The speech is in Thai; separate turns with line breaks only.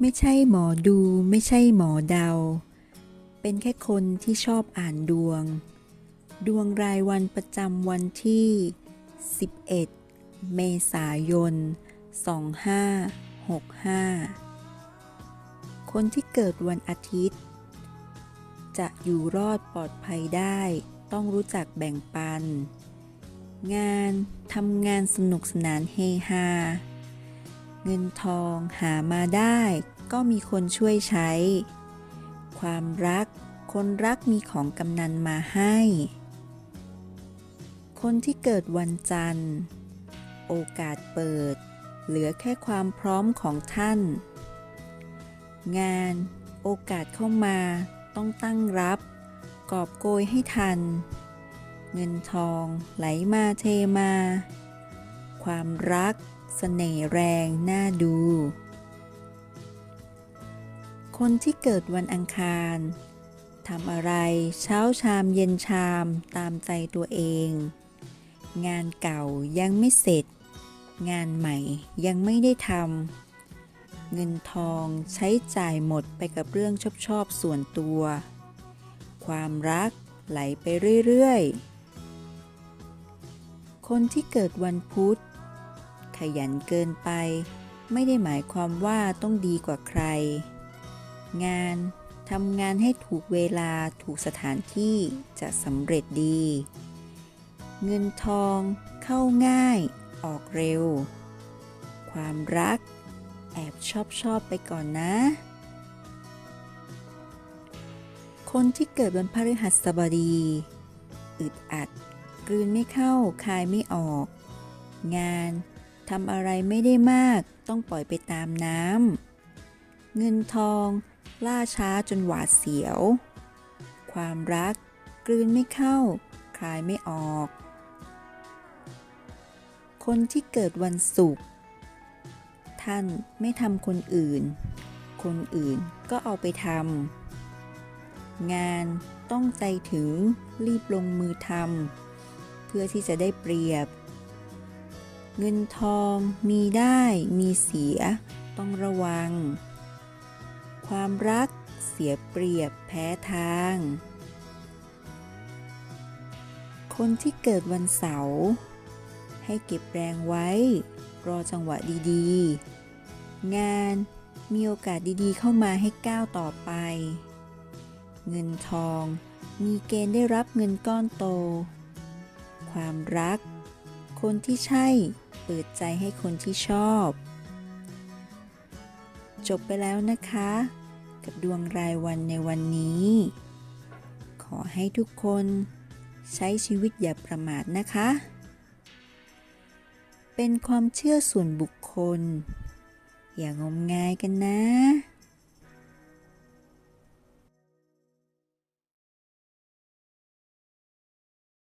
ไม่ใช่หมอดูไม่ใช่หมอเดา เป็นแค่คนที่ชอบอ่านดวง ดวงรายวันประจำวันที่ 11 เมษายน 2565 คนที่เกิดวันอาทิตย์ จะอยู่รอดปลอดภัยได้ต้องรู้จักแบ่งปัน งานทำงานสนุกสนานเฮฮา เงินทองหามาได้ก็มีคนช่วยใช้ ความรัก คนรักมีของกำนันมาให้ คนที่เกิดวันจันทร์ โอกาสเปิด เหลือแค่ความพร้อมของท่าน งานโอกาสเข้ามาต้องตั้งรับ กอบโกยให้ทัน เงินทองไหลมาเทมา ความรัก เสน่ห์แรงน่าดู คนที่เกิดวันอังคารทำอะไรเช้าชามเย็นชามตามใจตัวเอง งานเก่ายังไม่เสร็จ งานใหม่ยังไม่ได้ทำเงินทองใช้จ่ายหมดไปกับเรื่องชอบชอบส่วนตัว ความรักไหลไปเรื่อย ๆ คนที่เกิดวันพุธ ขยันเกินไป ไม่ได้หมายความว่าต้องดีกว่าใคร งานทำงานให้ถูกเวลาถูกสถานที่จะสำเร็จดี เงินทองเข้าง่าย ออกเร็ว ความรัก แอบชอบชอบไปก่อนนะ คนที่เกิดวันพฤหัสบดี อึดอัด กลืนไม่เข้า คายไม่ออก งาน ทำอะไรไม่ได้มาก ต้องปล่อยไปตามน้ำ เงินทอง ล่าช้าจนหวาดเสียว ความรัก กลืนไม่เข้า คลายไม่ออก คนที่เกิดวันศุกร์ ท่านไม่ทำคนอื่น คนอื่นก็เอาไปทำ งานต้องใจถึงรีบลงมือทำ เพื่อที่จะได้เปรียบ เงินทองมีได้มีเสีย ต้องระวัง ความรักเสียเปรียบแพ้ทาง คนที่เกิดวันเสาร์ให้เก็บแรงไว้ รอจังหวะดีๆ งานมีโอกาสดีๆ เข้ามาให้ก้าวต่อไป เงินทองมีเกณฑ์ได้รับเงินก้อนโต ความรัก คนที่ใช่ เปิดใจให้คนที่ชอบ จบไปแล้วนะคะ กับดวงรายวันในวันนี้ ขอให้ทุกคนใช้ชีวิตอย่าประมาทนะคะ เป็นความเชื่อส่วนบุคคล อย่างมงายกันนะ